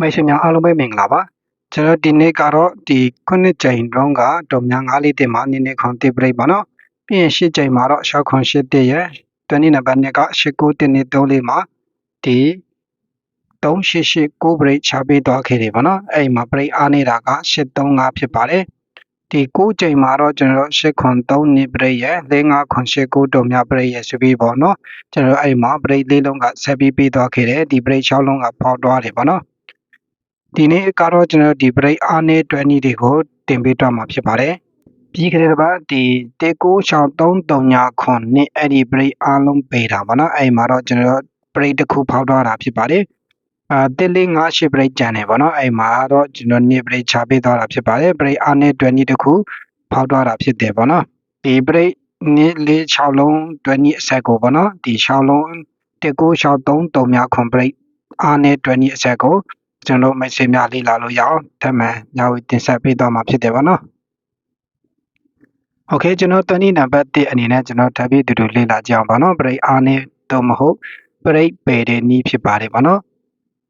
မိတ်ဆွေများအားလုံးပဲမင်္ဂလာပါကျွန်တော်ဒီနေ့ကတော့ဒီခုနှစ်ကြိမ်လုံးကတော်များ9လေးတင်မှာနည်းနည်းခွန်တိပရိတ်ပါနော်ပြီးရင်10ကြိမ်မှာတော့6ခွန်10တိရဲ့တနည်းနံပါတ်2က19တင်နေ3လေးမှာဒီ3889ပရိတ်ချပေးသွားခဲ့တယ်ပေါ့နော်အဲ့မှာပရိတ်အားနေတာက835ဖြစ်ပါတယ် ဒီ9ကြိမ်မှာတော့ကျွန်တော်တို့8ခွန်3နေပရိတ်ရဲ့45ခွန်89တုံများပရိတ်ရဲ့ဆိုပြီးပေါ့နော်ကျွန်တော်အဲ့မှာပရိတ်လေးလုံးကဆက်ပြီးပေးသွားခဲ့တယ်ဒီပရိတ်6လုံးကပေါက်သွားတယ်ပေါ့နော်ဒီနေ့ကတော့ကျွန်တော်ဒီ break အားနဲ့တွဲနည်းတွေကိုတင်ပေးတော့မှာဖြစ်ပါတယ်ပြီးခဲ့တဲ့တစ်ပတ်ဒီ19633ညခွန်နဲ့အဲ့ဒီ break အားလုံးပေးတာပေါ့နော်အဲ့မှာတော့ကျွန်တော် break တစ်ခုဖောက်သွားတာဖြစ်ပါတယ် အာတစ်လေး98 break ကျန်တယ်ပေါ့နော်အဲ့မှာတော့ကျွန်တော်နေ့ break ချပေးသွားတာဖြစ်ပါတယ် break အားနဲ့တွဲနည်းတစ်ခုဖောက်သွားတာဖြစ်တယ်ပေါ့နော်ဒီ break နေ့လေး6လုံးတွဲနည်းအဆက်ကိုပေါ့နော်ဒီ6လုံး19633ညခွန် break အားနဲ့တွဲနည်းအဆက်ကိုကျွန်တော်မိတ်ဆွေများလေ့လာလို့ရအောင်ထပ်မံညဝတင်ဆက်ပေးသွားမှာဖြစ်တယ်ဗောနော်โอเคကျွန်တော်တနည်းနံပါတ်1အနေနဲ့ကျွန်တော်ထပ်ပြီးတူတူလေ့လာကြအောင်ဗောနော်ပရိတ်အားနဲ့တော့မဟုတ်ပရိတ်ပယ်တဲ့နည်းဖြစ်ပါတယ်ဗောနော်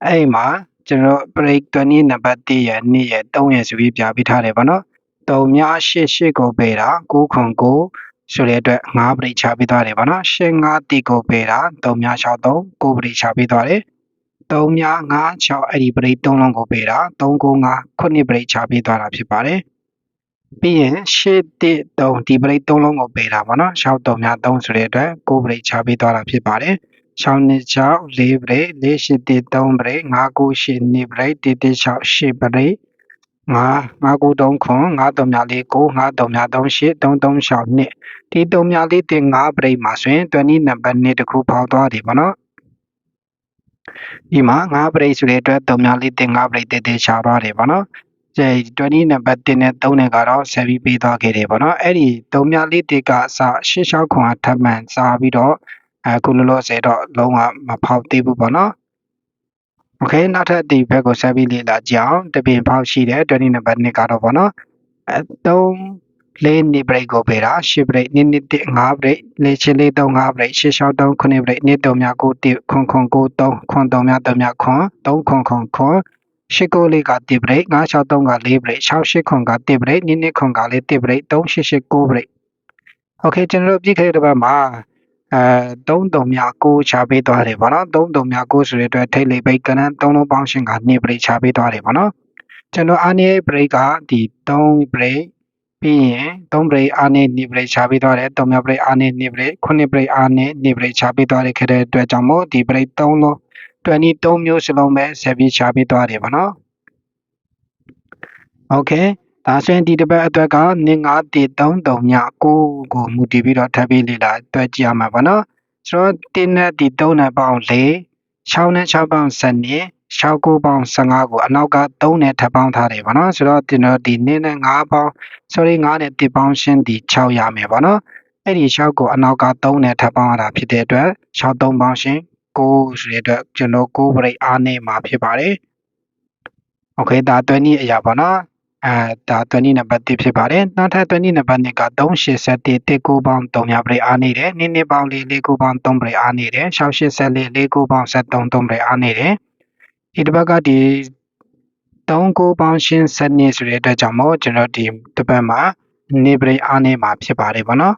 အဲ့မှာကျွန်တော်ပရိတ်တနည်းနံပါတ်1ရဲ့2ရဲ့3ရဲ့ဆိုပြီးပြပေးထားတယ်ဗောနော်3မြ8 8ကိုပယ်တာ9ခွန်9ဆိုတဲ့အတွက်5ပရိတ်ချပေးသွားတယ်ဗောနော်8 5တိကိုပယ်တာ3မြ6 3 9ပရိတ်ချပေးသွားတယ်3မြ5 6အဲ့ဒီပရိတ်3လုံးကိုပေးတာ3 9 5ခုနှစ်ပရိတ်ချပေးသွားတာဖြစ်ပါတယ်ပြီးရင်ရှစ်တစ်3ဒီပရိတ်3လုံးကိုပေးတာပေါ့နော်6 3မြ3ဆိုတဲ့အတွက်9ပရိတ်ချပေးသွားတာဖြစ်ပါတယ် 6နှစ်6 4ပရိတ်4 8တစ်3ပရိတ်5 9 8နှစ်ပရိတ်1 1 6 8ပရိတ်5 5 9 3ခွန်5 3မြ4 9 5 3မြ3 8 3 3 6နှစ်ဒီ3မြ4တင်5ပရိတ်မှာဆိုရင်20နံပါတ်2တခုဖောက်သွားတယ်ပေါ့နော်ဒီမှာ9ပရိတ်ဆိုတဲ့အတွက်3များလေးတင်9ပရိတ်တေးသေးချသွားတယ်ပေါ့နော်ကျဲ20နံပါတ်1နဲ့3နဲ့ကတော့ဆက်ပြီးပေးသွားခဲ့တယ်ပေါ့နော်အဲ့ဒီ3များလေးတေကအစ6 6ခွန်ထပ်မှန်စားပြီးတော့ အခုလောလောဆယ်တော့လုံးဝမဖောက်သေးဘူးပေါ့နော်โอเคနောက်ထပ်ဒီဘက်ကိုဆက်ပြီးလေ့လာကြည့်အောင်တပင်ဖောက်ရှိတယ်20နံပါတ်2ကတော့ပေါ့နော်အဲ3လေးနေဘရိတ်ကိုပေးတာ10ဘရိတ်နှစ်နှစ်တစ်5ဘရိတ်လေးချင်းလေး3 5ဘရိတ်6 6 3 9ဘရိတ်နှစ်3များ9 1ခွန်ခွန်9 3ခွန်3များ3များခွန်3ခွန်ခွန်ခွန်ရှစ်ကိုလေးက1ဘရိတ်9 6 3က4ဘရိတ်6 8ခွန်က1ဘရိတ်နှစ်နှစ်ခွန်ကလည်း1ဘရိတ်3 8 8 9ဘရိတ်โอเคကျွန်တော်တို့ပြည့်ခဲ့တဲ့ဘက်မှာ အဲ3 3 9ချပေးသွားတယ်ဗောနော်3 3 9ဆိုတဲ့အတွက်ထိတ်လေပိတ်ကနန်း3လုံးပေါင်းရှင်က2 break ချပေးသွားတယ်ဗောနော်ကျွန်တော်အားနည်း break ကဒီ3 break ပြီးရင်3 break အားနည်း2 break ချပေးသွားတယ်3မြောက် break အားနည်း2 break 9 break အားနည်း2 break ချပေးသွားတယ်ခဲ့တဲ့အတွက်ကြောင့်မို့ဒီ break 3လုံး23မျိုးစလုံးပဲဆက်ပြီးချပေးသွားတယ်ဗောနော် okay ဒါဆိုရင်ဒီတစ်ပတ်အတွက်က9533ညကိုကိုမူတည်ပြီးတော့ထပ်ပြီးလေ့လာတွေ့ကြရမှာပေါ့နော်ဆိုတော့တင်းနဲ့ဒီ3နဲ့ပေါင်း4 6နဲ့6ပေါင်း10နဲ့69ပေါင်း15ကိုအနောက်က3နဲ့ထပ်ပေါင်းထားတယ်ပေါ့နော်ဆိုတော့ကျွန်တော်ဒီ2နဲ့9ပေါင်း sorry 9နဲ့1ပေါင်းရှင်းဒီ6ရမယ်ပေါ့နော်အဲ့ဒီ6ကိုအနောက်က3နဲ့ထပ်ပေါင်းရတာဖြစ်တဲ့အတွက်63ပေါင်းရှင်း9ဆိုတဲ့အတွက်ကျွန်တော်9ပြိအားနဲ့မှာဖြစ်ပါတယ် okay ဒါအတွင်းဤအရာပေါ့နော် အဲဒါ20နံပါတ်1ဖြစ်ပါတယ်နောက်ထပ်20နံပါတ်2က387 19ပေါင်း3များပြိအားနေတယ်နည်းနည်းပေါင်း4 4 9ပေါင်း3ပြိအားနေတယ်684 4 9ပေါင်း73 3ပြိအားနေတယ်ဒီတစ်ပတ်ကဒီ39ပေါင်းရှင်း7နှစ်ဆိုတဲ့အတွက်ကြောင့်မို့ကျွန်တော်ဒီတစ်ပတ်မှာနေပရိအားနေမှာဖြစ်ပါတယ်ဗောနော်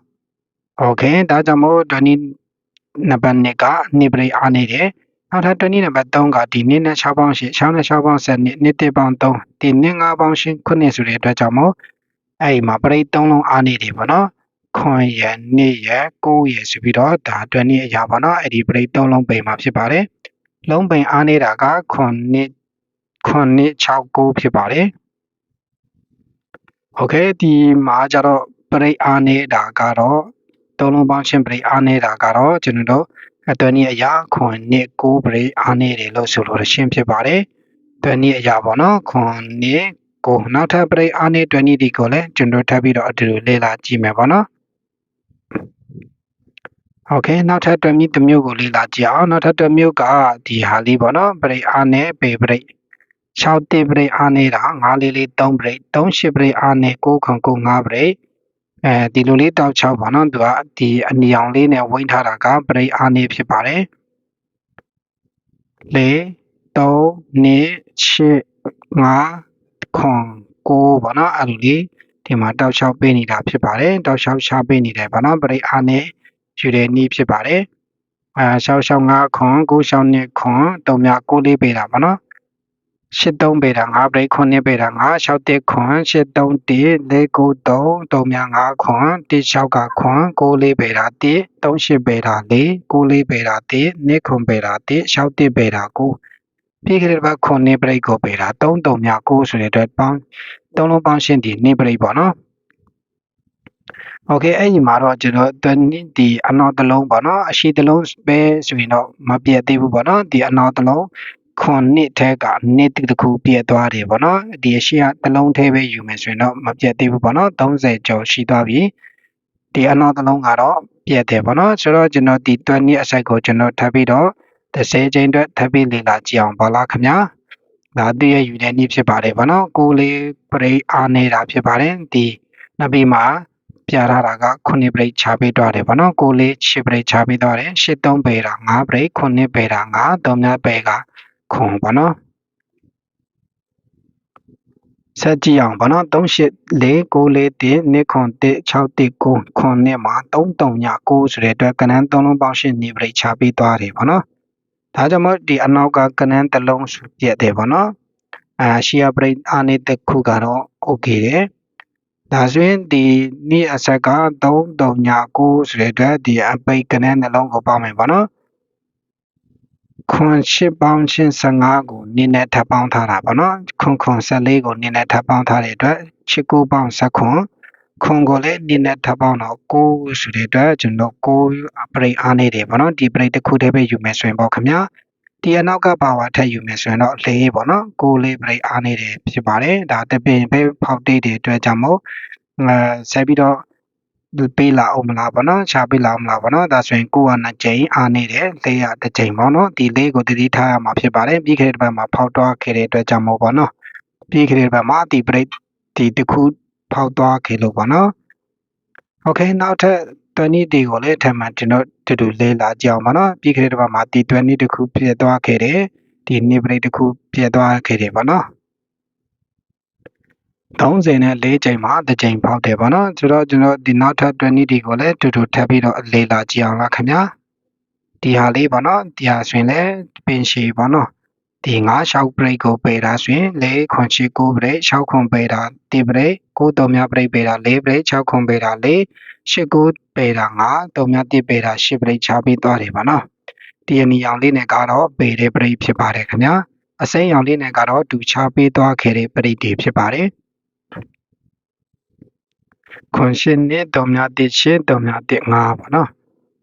โอเคဒါကြောင့်မို့20နံပါတ်2ကနေပရိအားနေတယ် နောက်ထပ်20နံပါတ်3ကဒီနေ့နဲ့6ပေါင်းရှင်း6နဲ့6ပေါင်း7နှစ်နှစ်1ပေါင်း3ဒီနေ့5ပေါင်းရှင်း9ဆိုတဲ့အတွက်ကြောင့်မို့အဲ့ဒီမှာပရိ3လုံးအားနေတယ်ဗောနော်ခွန်ရနေ့ရ9ရဆိုပြီးတော့ဒါအတွက်နေ့အရာပါเนาะအဲ့ဒီပရိ3လုံးပိန်မှာဖြစ်ပါတယ်လုံးပိန်အားနေတာကခွန်နှစ်ခွန်နှစ်6 9ဖြစ်ပါတယ်โอเคဒီမှာကျတော့ပရိအားနေတာကတော့သုံးလုံးပေါင်းချင်းပရိအားနေတာကတော့ကျွန်တော်တို့ အသွင်နည်းအရာခွန်နှစ်ကိုပရိအားနည်းတယ်လို့ဆိုလို့ရှင်းဖြစ်ပါတယ်။သွင်နည်းအရာပေါ့နော်ခွန်နှစ်ကိုနောက်ထပ်ပရိအားနည်းသွင်နည်းဒီကိုလည်းကျွန်တော်ထပ်ပြီးတော့အတူတူလေ့လာကြည့်မယ်ပေါ့နော်။ Okay နောက်ထပ်သွင်နည်းတစ်မျိုးကိုလေ့လာကြည့်အောင်နောက်ထပ်တစ်မျိုးကဒီဟာလေးပေါ့နော်ပရိအားနည်းပေပရိ6တိပရိအားနည်းတာ9 4 4 3ပရိ3 8ပရိအားနည်း9 9 9ပရိ အဲဒီလိုလေးတောက်6ပါနော်သူကဒီအနီအောင်လေးနဲ့ဝိန်းထားတာကပရိအားနေဖြစ်ပါတယ်လေ3 2 8 9 9ပေါ့နော်အဲ့လိုလေးဒီမှာတောက်လျှောက်ပေးနေတာဖြစ်ပါတယ်တောက်လျှောက်ရှားပေးနေတယ်ပေါ့နော်ပရိတ်အားနဲ့ယူတဲ့နည်းဖြစ်ပါတယ်အာရှောက်ရှောက်5ခွန်9ရှောက်2ခွန်3မြ9လေးပေးတာပေါ့နော် 83ပေးတာ5ပရိတ်9ပေးတာ5ရှောက်1ခွန်83 1 493 3မြ5ခွန်1ရှောက်ကခွန်9လေးပေးတာ1 38ပေးတာ4 9လေးပေးတာ1 2ခွန်ပေးတာ1ရှောက်1ပေးတာ9ပြီးခဲ့တဲ့ဘက်ခုနှစ်ပရိတ်ကိုပေးတာ3 3မြ9ဆိုတဲ့အတွက်ပေါင်းသုံးလုံးပေါင်းရှင်းဒီနှစ်ပရိတ်ပေါ့နော်โอเคအဲ့ဒီမှာတော့ကျွန်တော်ဒီအနောက်တစ်လုံးပေါ့နော်အရှိတစ်လုံးပဲဆိုရင်တော့မပြတ်သေးဘူးပေါ့နော်ဒီအနောက်တစ်လုံး ခွန်နှစ်ထဲကနှစ်တစ်ခုပြည့်သွားတယ်ပေါ့နော်ဒီအရှိကတစ်လုံးထဲပဲယူမယ်ဆိုရင်တော့မပြတ်သေးဘူးပေါ့နော်30ကျော်ရှိသွားပြီဒီအနောက်တစ်လုံးကတော့ပြည့်တယ်ပေါ့နော်ဆိုတော့ကျွန်တော်ဒီ20အစိုက်ကိုကျွန်တော်ထပ်ပြီးတော့30ချိန်အတွက်ထပ်ပြီးလေ့လာကြည့်အောင်ပါလားခင်ဗျာဒါတည့်ရယူတဲ့နည်းဖြစ်ပါတယ်ဗောနော်ကိုလေးပရိအားနေတာဖြစ်ပါတယ်ဒီနောက်ပြီးမှပြထားတာက9ပရိချပေးတော့တယ်ဗောနော်ကိုလေး10ပရိချပေးတော့တယ်83ပေတာ9ပရိ9ပေတာ9 3မြပေက ခွန်ဗောနော်ဆက်ကြည့်အောင်ဗောနော်38 4 9 4 1 2ခွန်1 6 1 9ခွန်နဲ့မှာ33ည9ဆိုတဲ့အတွက်ကနန်း3လုံးပေါင်းရှင်းနေပရိချပေးသွားတယ်ဗောနော်ဒါကြောင့်မို့ဒီအနောက်ကကနန်းတစ်လုံးပြက်တယ်ပေါ့နော်အာရှီယာပရိအာနေတစ်ခုကတော့ okay တယ်ဒါဆိုရင်ဒီနေ့အဆက်က3396ဆိုတဲ့အတွက်ဒီအပိတ်ကနန်းနှလုံးကိုပေါင်းမယ်ပေါ့နော် ခွန်ရှစ်ပေါင်းချင်း15ကိုနင်းနဲ့ထပ်ပေါင်းထားတာပေါ့နော်ခွန်ခွန်14ကိုနင်းနဲ့ထပ်ပေါင်းထားတဲ့အတွက်ချစ်ကိုပေါင်း10ခွန်ခွန်ကိုလည်းနင်းနဲ့ထပ်ပေါင်းတော့9ဆိုတဲ့အတွက်ကျွန်တော်9ပရိအားနေတယ်ပေါ့နော်ဒီပရိတစ်ခုတည်းပဲယူမယ်ဆိုရင်ပေါ့ခင်ဗျာဒီအနောက်ကပါဝါထက်ယူမယ်ဆိုရင်တော့၄ပေါ့နော်ကိုလေးပရိအားနေတယ်ဖြစ်ပါတယ်ဒါတပင်ပဲဖောက်တိတ်တဲ့အတွက်ကြောင့်မို့အဲဆက်ပြီးတော့ ပေးလာအောင်မလားပေါ့နော်ချပေးလာအောင်မလားပေါ့နော်ဒါဆိုရင်ကိုကနှစ်ကြိမ်အားနေတယ်၄ရတစ်ကြိမ်ပေါ့နော်ဒီလေးကိုတတိထားရမှာဖြစ်ပါတယ်ပြီးခဲ့တဲ့ဘက်မှာဖောက်သွားခဲ့တဲ့အတွက်ကြောင့်မို့ပေါ့နော်ပြီးခဲ့တဲ့ဘက်မှာဒီပရိဒီတစ်ခုဖောက်သွားခဲ့လို့ပေါ့နော်โอเคနောက်ထပ်20ဒီကိုလည်းထပ်မံကျွန်တော်တူတူလေးလာကြအောင်ပါနော်ပြီးခဲ့တဲ့ဘက်မှာဒီ20တခုပြည့်သွားခဲ့တယ်ဒီ new break တခုပြည့်သွားခဲ့တယ်ပေါ့နော် 30နဲ့4ချိန်မှာတစ်ချိန်ပေါက်တယ်ပေါ့နော်ဆိုတော့ကျွန်တော်ဒီနောက်ထပ်20ဒီကိုလည်းတူတူထပ်ပြီးတော့လေးလာကြည့်အောင်လားခင်ဗျာဒီဟာလေးပေါ့နော်ဒီဟာဆိုရင်လည်းပင်ရှည်ပေါ့နော်ဒီ9 6 break ကိုပေတာဆိုရင်4ခွန်ချီ9 break 6ခွန်ပေတာ10 break 9 3မြ break ပေတာ4 break 6ခွန်ပေတာ4 8 9ပေတာ9 3မြ1ပေတာ10 break ချပြီးသွားတယ်ပါနော်ဒီအနီရောင်လေးနဲ့ကတော့ပေတဲ့ break ဖြစ်ပါတယ်ခင်ဗျာအစိမ်းရောင်လေးနဲ့ကတော့ဒူချပေးသွားခဲ့တဲ့ break တွေဖြစ်ပါတယ် ခွန်ရှင်နဲ့3မြ1ရှင်း3မြ1 5ပါနော်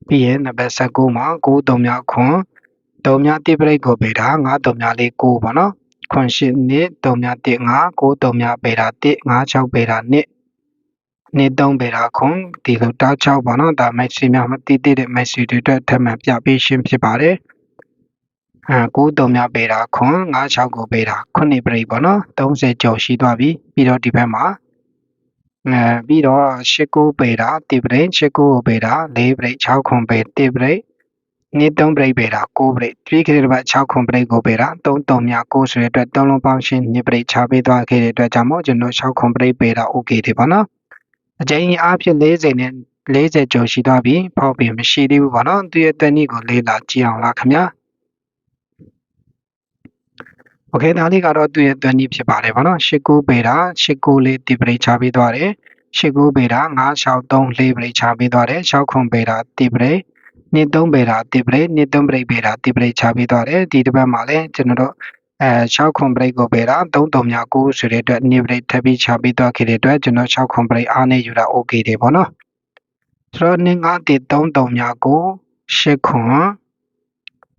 ပြီးရင်နံပါတ်19မှာ9 3မြခွန်3မြတိပရိတ်ကိုပေတာ9 3မြလေး9ပေါ့နော်ခွန်ရှင်နှစ်3မြ1 5 9 3မြပေတာ1 5 6ပေတာ2နှစ်3ပေတာခွန်ဒီလိုတောက်6ပေါ့နော်ဒါမက်ဆီများမတိတိတဲ့မက်ဆီတွေအတွက်ထပ်မံပြပေးရှင်းဖြစ်ပါတယ်အဲ9 3မြပေတာခွန်9 6ကိုပေတာ9ပရိတ်ပေါ့နော်30ကျော်ရှိသွားပြီပြီးတော့ဒီဘက်မှာ အဲပြီးတော့8 9ပေတာတိပရိတ်8 9ကိုပေတာ4ပရိတ်6ခွန်ပေတိပရိတ်နေ့3ပရိတ်ပေတာ9ပရိတ်ပြီးခဲ့တဲ့ဘက်6ခွန်ပရိတ်ကိုပေတာ3 3မြ9ဆိုတဲ့အတွက်3လုံးပေါင်းရှင်းနေ့ပရိတ်ချပေးသွားခဲ့တဲ့အတွက်ကြောင့်မို့ကျွန်တော်6ခွန်ပရိတ်ပေတာ okay တယ်ပေါ့နော်အကြိမ်အားဖြင့်40နဲ့40ကျော်ရှိသွားပြီဖောက်ပြင်မရှိသေးဘူးပေါ့နော်သူရဲ့တနည်းကိုလေ့လာကြည့်အောင်လားခင်ဗျာ Okay ဒါလေးကတော့သူ့ရဲ့သွန်းကြီးဖြစ်ပါတယ်ဗောနော်89ပေတာ89လေး temperature ပေးသွားတယ်89ပေတာ963လေး temperature ပေးသွားတယ်69ပေတာ temperature နှစ်3ပေတာ temperature နှစ်3ပေတာ temperature ပေးသွားတယ်ဒီတစ်ပတ်မှာလည်းကျွန်တော်တို့အဲ6ခွန် break ကိုပေးတာ3တုံများ9ဆိုတဲ့အတွက် new break ထပ်ပြီးချပေးသွားခဲ့တဲ့အတွက်ကျွန်တော်6ခွန် break အားနဲ့ယူတာ okay တယ်ဗောနော်ဆိုတော့2 5 3တုံများ9 6ခွန်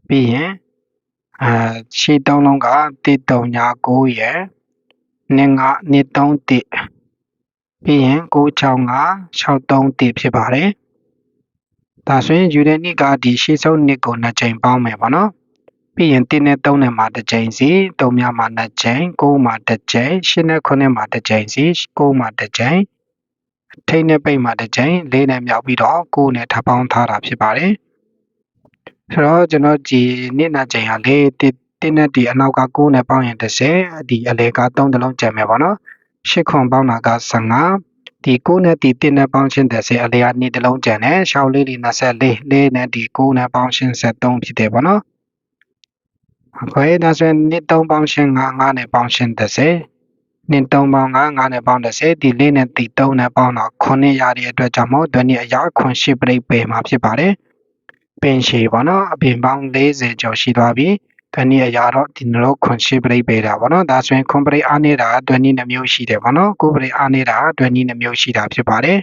ပြီးရင် အဲရှေ့3လုံးက3369ရယ်နေ9နေ3တိပြီးရင်965 63တိဖြစ်ပါတယ်ဒါဆိုရင်ယူတဲ့နှစ်ကဒီရှေ့ဆုံးနှစ်ကိုနှစ်ကြိမ်ပေါင်းမယ်ပေါ့နော်ပြီးရင်1နဲ့3နဲ့မှာတစ်ကြိမ်စီ3မြမှာ2ကြိမ်9မှာတစ်ကြိမ်10နဲ့9မှာတစ်ကြိမ်စီ9မှာတစ်ကြိမ်ထိတ်နဲ့ပိတ်မှာတစ်ကြိမ်4နဲ့မြောက်ပြီးတော့9နဲ့ထပ်ပေါင်းထားတာဖြစ်ပါတယ် ဆိုတော့ကျွန်တော်ဒီနှစ်နာကြိမ်ဟာလေတင်းနဲ့ဒီအနောက်က9နဲ့ပေါင်းရင်30ဒီအလဲက3တလုံးကျန်မယ်ပေါ့နော်8ခွန်ပေါင်းတာက15ဒီ9နဲ့ဒီတင်းနဲ့ပေါင်းချင်း30အလဲက2တလုံးကျန်တယ်ရှောင်းလေးလေး24လေးနဲ့ဒီ9နဲ့ပေါင်းချင်း73ဖြစ်တယ်ပေါ့နော်ခွဲဒါဆိုရင်နှစ်3ပေါင်းချင်း9 9နဲ့ပေါင်းချင်း30နှစ်3ပေါင်း9 9နဲ့ပေါင်း30ဒီလေးနဲ့ဒီ3နဲ့ပေါင်းတော့9ရတဲ့အတွက်ကြောင့်မို့ဒွနည်းအရာခွန်ရှိပြိပယ်မှာဖြစ်ပါတယ် ပင်ရှည်ပေါ့နော်အပြင်ပေါင်း40ကျော်ရှိသွားပြီဒွနည်းအရာတော့ဒီလိုခွန်ရှိပြိပယ်တာပေါ့နော်ဒါဆိုရင်ခွန်ပရိအားနေတာဒွနည်းနှမျိုးရှိတယ်ပေါ့နော်ကိုပရိအားနေတာဒွနည်းနှမျိုးရှိတာဖြစ်ပါတယ်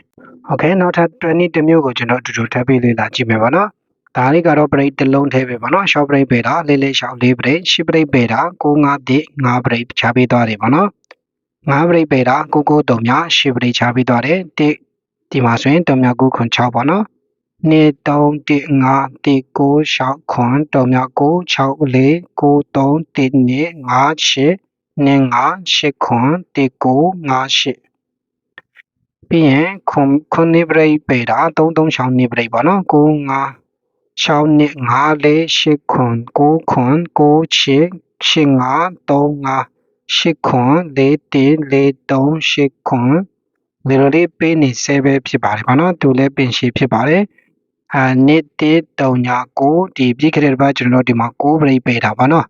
โอเคနောက်ထပ်ဒွနည်းတစ်မျိုးကိုကျွန်တော်အတူတူထပ်ပြီးလေ့လာကြည့်မယ်ပေါ့နော်ဒါလေးကတော့ပရိတ်တစ်လုံးထဲပဲပေါ့နော်ရှော့ပရိတ်ပေတာလေးလေးရှော့လေးပရိတ်ရှစ်ပရိတ်ပေတာ9 5တိ9ပရိတ်ချပေးသွားတယ်ပေါ့နော်9ပရိတ်ပေတာ9 9တုံမြရှစ်ပရိတ်ချပေးသွားတယ်တိဒီမှာဆိုရင်တုံမြ9ခွန်6ပေါ့နော် နေ3 1 5 1 9 6ခွန်တုံမြ9 6 4 9 3 1နေ5 8နေ5 8ခွန်1 9 5 8ပြီးရင်ခွန်ခွန်နေပရိတ်ပေတာ3 3 6နေပရိတ်ပေါ့နော်9 5 6နှစ်5လေး8ခွန်9ခွန်9 8 8 5 3 5 8ခွန်4 1 4 3 8ခွန်ဒီလိုလေးပေးနေဆဲပဲဖြစ်ပါတယ်ဘာလို့သူလည်းပင်ရှိဖြစ်ပါတယ် အာနှစ်1 3ည9ဒီပြီးခဲ့တဲ့ဘက်ကျွန်တော်တို့ဒီမှာ9 break ပေးတာပါနော်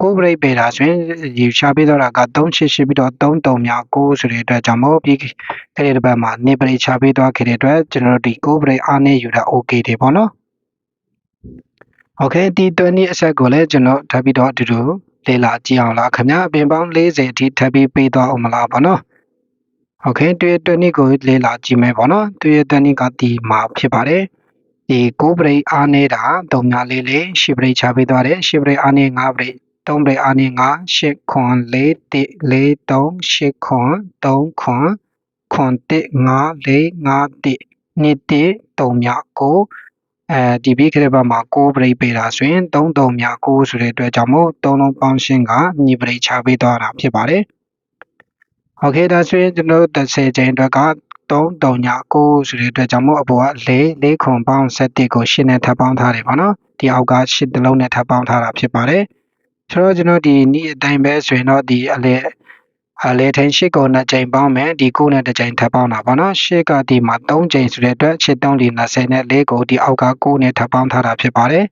9 break ပေးတာဆိုရင်ဒီရှာပေးတော့တာက388ပြီးတော့3 3ည9ဆိုတဲ့အတွက်ကြောင့်မို့ပြီးခဲ့တဲ့ဘက်မှာနေ break ချပေးသွားခဲ့တဲ့အတွက်ကျွန်တော်တို့ဒီ9 break အားနေယူတာ okay တယ်ပေါ့နော်โอเคဒီ20အဆက်ကိုလည်းကျွန်တော်ထပ်ပြီးတော့အတူတူလေ့လာကြည့်အောင်လားခင်ဗျာအပြင်ပေါင်း40အထိထပ်ပြီးပေးသွားအောင်မလားပေါ့နော်โอเคတွေ့20ကိုလေ့လာကြည့်မယ်ပေါ့နော်တွေ့20ကဒီမှာဖြစ်ပါတယ် ဒီ9ပရိတ်အားနေတာ3များလေးလေး10ပရိတ်ချပေးသွားတယ်10ပရိတ်အားနေ5ပရိတ်3ပရိတ်အားနေ5 8ခွန်4 1 4 3 8ခွန်3ခွန်ခွန်1 5 4 5 1နှစ်1 3မြ9အဲဒီပြီးခရဘမှာ6ပရိတ်ပေးတာဆိုရင်3 3မြ9ဆိုတဲ့အတွက်ကြောင့်မို့3လုံးပေါင်းရှင်းကညီပရိတ်ချပေးသွားတာဖြစ်ပါတယ်โอเคဒါဆိုရင်ကျွန်တော်တို့30ချိန်အတွက်က 3 3ည9ဆိုတဲ့အတွက်ကြောင့်မို့အပေါ်က4 4ခွန်ပေါင်း7ကို8နဲ့ထပ်ပေါင်းထားတယ်ပေါ့နော်ဒီအောက်က8တလုံးနဲ့ထပ်ပေါင်းထားတာဖြစ်ပါတယ်ဆိုတော့ကျွန်တော်ဒီနေ့အတိုင်းပဲဆိုရင်တော့ဒီအလေအလေထင်း8ကို2ချိန်ပေါင်းမယ်ဒီ9နဲ့တစ်ချိန်ထပ်ပေါင်းတာပေါ့နော်8ကဒီမှာ3ချိန်ဆိုတဲ့အတွက်8 3 4 20နဲ့4ကိုဒီအောက်က9နဲ့ထပ်ပေါင်းထားတာဖြစ်ပါတယ်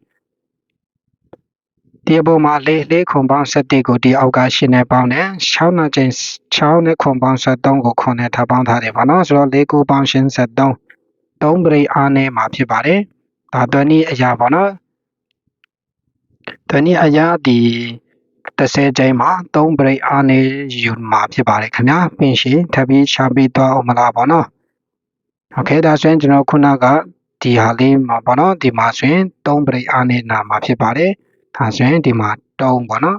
ဒီအပေါ်မှာလေးလေးခွန်ပေါင်း7ကိုဒီအောက်က8နဲ့ပေါင်းတယ်6နှစ်ချိန်6နဲ့ခွန်ပေါင်း73ကိုခွန်နဲ့ထပ်ပေါင်းထားတယ်ပေါ့နော်ဆိုတော့၄ကိုပေါင်းရှင်း73 3ပရိအားနဲ့မှာဖြစ်ပါတယ်ဒါတွနည်းအရာပေါ့နော်တွနည်းအရာဒီ30ချိန်မှာ3ပရိအားနဲ့ယူမှာဖြစ်ပါတယ်ခင်ဗျာပင်ရှိထပ်ပြီးရှာပြီးတော့အောင်မလားပေါ့နော်โอเคဒါဆိုရင်ကျွန်တော်ခုနကဒီဟာလေးမှာပေါ့နော်ဒီမှာဆိုရင်3ပရိအားနဲ့နာမှာဖြစ်ပါတယ် ဒါဆိုရင်ဒီမှာတုံးပေါ့နော်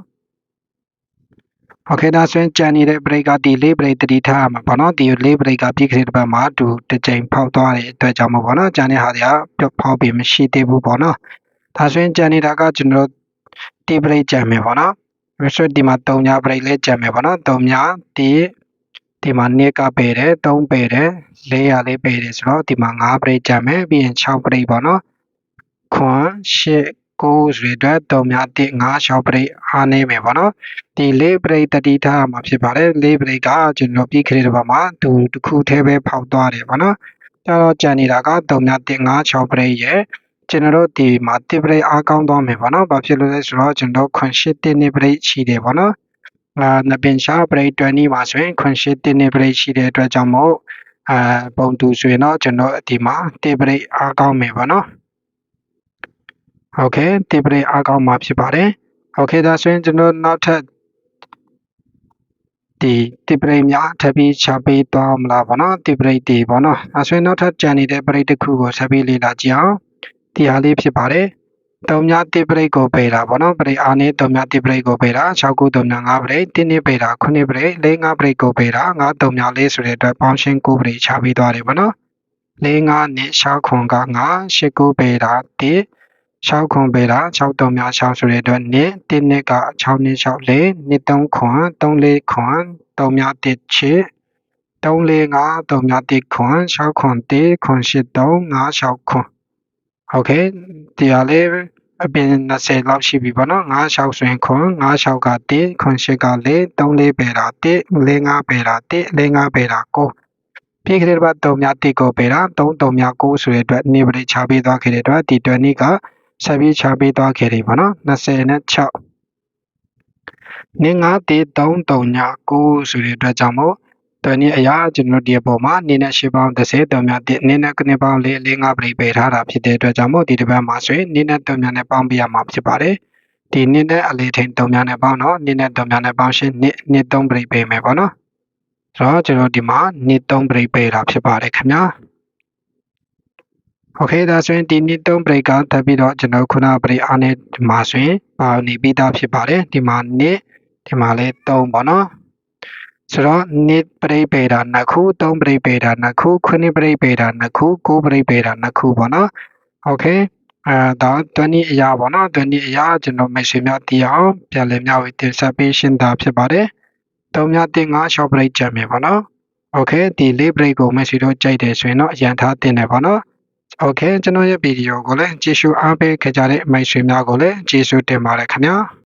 โอเคဒါဆိုရင်ကြံနေတဲ့ break ကဒီလေး break တတိထားရမှာပေါ့နော်ဒီလေး break ကပြီးခဲ့တဲ့ဘက်မှာတူတစ်ချိန်ဖောက်သွားတဲ့အတွက်ကြောင့်မို့ပေါ့နော်ကြံတဲ့ဟာတွေကဖောက်ပြီးမရှိသေးဘူးပေါ့နော်ဒါဆိုရင်ကြံနေတာကကျွန်တော်ဒီ break ကြံမယ်ပေါ့နော် reset ဒီမှာ3ည break လေးကြံမယ်ပေါ့နော်3ညဒီဒီမှာ2ကပေတယ်3ပေတယ်400လေးပေတယ်ဆိုတော့ဒီမှာ5 break ကြံမယ်ပြီးရင်6 break ပေါ့နော်ခွန်8 9ဆိုတဲ့အတွက်3များ1 5 6ပရိတ်အားနေမယ်ပေါ့နော်ဒီ၄ပရိတ်တတိထားမှာဖြစ်ပါတယ်၄ပရိတ်ကကျွန်တော်ပြီးခရစ်ဘက်မှာသူတစ်ခုတည်းပဲဖောက်သွားတယ်ပေါ့နော်ကျတော့ကြံနေတာက3များ1 5 6ပရိတ်ရဲ့ကျွန်တော်တို့ဒီမှာတစ်ပရိတ်အားကောင်းသွားမယ်ပေါ့နော်ဘာဖြစ်လို့လဲဆိုတော့ကျွန်တော်ခွန်ရှစ်တင်းနေပရိတ်ရှိတယ်ပေါ့နော်အာနပင်ရှာပရိတ်20မှာဆိုရင်ခွန်ရှစ်တင်းနေပရိတ်ရှိတဲ့အတွက်ကြောင့်မို့အာပုံတူဆိုရင်တော့ကျွန်တော်ဒီမှာတစ်ပရိတ်အားကောင်းမယ်ပေါ့နော် โอเคတိပရိအားကောင်းမှာဖြစ်ပါတယ်โอเคဒါဆိုရင်ကျွန်တော်နောက်ထပ်ဒီတိပရိများထပ်ပြီးချပေးသွားမလားဗောနော်တိပရိတီဗောနော်အဲဆိုရင်နောက်ထပ်ကြံနေတဲ့ပရိတစ်ခုကိုဆက်ပြီးလေ့လာကြည့်အောင်ဒီဟာလေးဖြစ်ပါတယ်တုံမြတိပရိတ်ကိုပေတာဗောနော်ပရိအားနဲ့တုံမြတိပရိတ်ကိုပေတာ6ခုတုံမြ5ပရိတ်တင်းနေပေတာ9ပရိတ်4 5ပရိတ်ကိုပေတာ9တုံမြ4ဆိုတဲ့အတွက်ပေါင်းရှင်း9ပရိတ်ချပေးသွားတယ်ဗောနော်4 5နဲ့6ခွန်က9 8 9ပေတာ1 6ခွန်ပေတာ6တုံများ6ဆိုတဲ့အတွက်နှစ်1နှစ်က6နှစ်6လေနှစ်3ခွန်3 4ခွန်3များ1ချစ်3 4 5 3များ1ခွန်6ခွန်1ခွန်8 3 5 6ခွန်โอเคဒီဟာလေး အပြင်20လောက်ရှိပြီပေါ့နော်9 6ဆိုရင်ခွန်9 6က1ခွန်8က4 3 4ပေတာ1 4 5ပေတာ1 4 5ပေတာ9ပြည့်ကလေးတစ်ပတ်3မြ1ကိုပေတာ3 3မြ9ဆိုတဲ့အတွက်နေပရိချပေးသွားခဲ့တဲ့အတွက်ဒီတွဲနေ့က ဆက်ပြီးချပေးသွားခဲ့တယ်ပေါ့နော်20နဲ့6နေ9တေ3 3ည9ဆိုတဲ့အတွက်ကြောင့်မို့တွဲနေ့အရာကျွန်တော်ဒီအပေါ်မှာနေနဲ့8ပေါင်း30 3မြ1နေနဲ့9ပေါင်း4 4 5ပရိပေထားတာဖြစ်တဲ့အတွက်ကြောင့်မို့ဒီတစ်ပတ်မှာဆိုရင်နေနဲ့3မြနဲ့ပေါင်းပြရမှာဖြစ်ပါတယ်ဒီနှစ်နဲ့အလေးထိန်3များနဲ့ပေါင်းတော့နှစ်နဲ့3များနဲ့ပေါင်းရှင်းနှစ်နှစ်3ပရိပေမယ်ပေါ့နော်ဆိုတော့ကျွန်တော်ဒီမှာနှစ်3ပရိပေတာဖြစ်ပါတယ်ခင်ဗျာ โอเคဒါဆိုရင်ဒီနှစ်3ပရိကထပ်ပြီးတော့ကျွန်တော်ခုနပရိအားနဲ့ဒီမှာဆိုရင်ပါနေပြီးသားဖြစ်ပါတယ်ဒီမှာနှစ်ဒီမှာလဲ3ပေါ့နော်ဆိုတော့နှစ်ပရိပေတာနှစ်ခု3ပရိပေတာနှစ်ခုခုနှစ်ပရိပေတာနှစ်ခု9ပရိပေတာနှစ်ခုပေါ့နော်โอเคအဲဒါတွန်းဤအရာပေါ့နော်တွန်းဤအရာကျွန်တော်မိတ်ဆွေများတည်အောင်ပြန်လည်မျှဝေတင်ဆက်ပေးရှင်းတာဖြစ်ပါတယ်။သုံးများတင်5 short break ကြံမယ်ပေါ့နော်။ Okay ဒီလေး break ကိုမိတ်ဆွေတို့ကြိုက်တယ်ဆိုရင်တော့အရန်ထားတင်တယ်ပေါ့နော်။ Okay ကျွန်တော်ရဲ့ဗီဒီယိုကိုလည်းကြည့်ရှုအားပေးခဲ့ကြတဲ့မိတ်ဆွေများကိုလည်းကျေးဇူးတင်ပါတယ်ခင်ဗျာ။